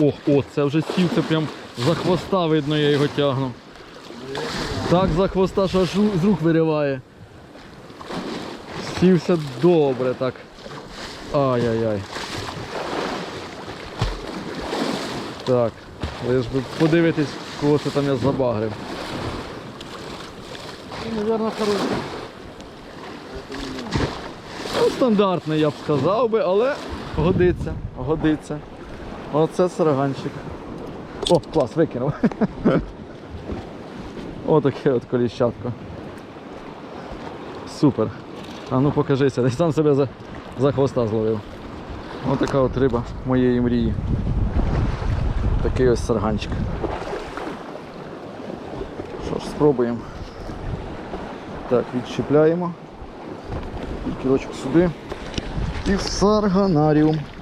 О, о, це вже сів, це прям за хвоста видно, я його тягну. Так за хвоста, що аж з рук вириває. Сівся добре так. Ай-яй-яй. Так, лиш би подивитись, кого це там я забагрив. Ну, хороший. Ну, стандартний, я б сказав би, але годиться, годиться. Оце сараганчик. О, клас, викинув. Отаке от коліщатко. Супер. А ну покажися, десь сам себе за, за хвоста зловив. Отака от риба моєї мрії. Такий ось сарганчик. Що ж, спробуємо. Так, відщепляємо. Кілочок сюди. І в сарганаріум.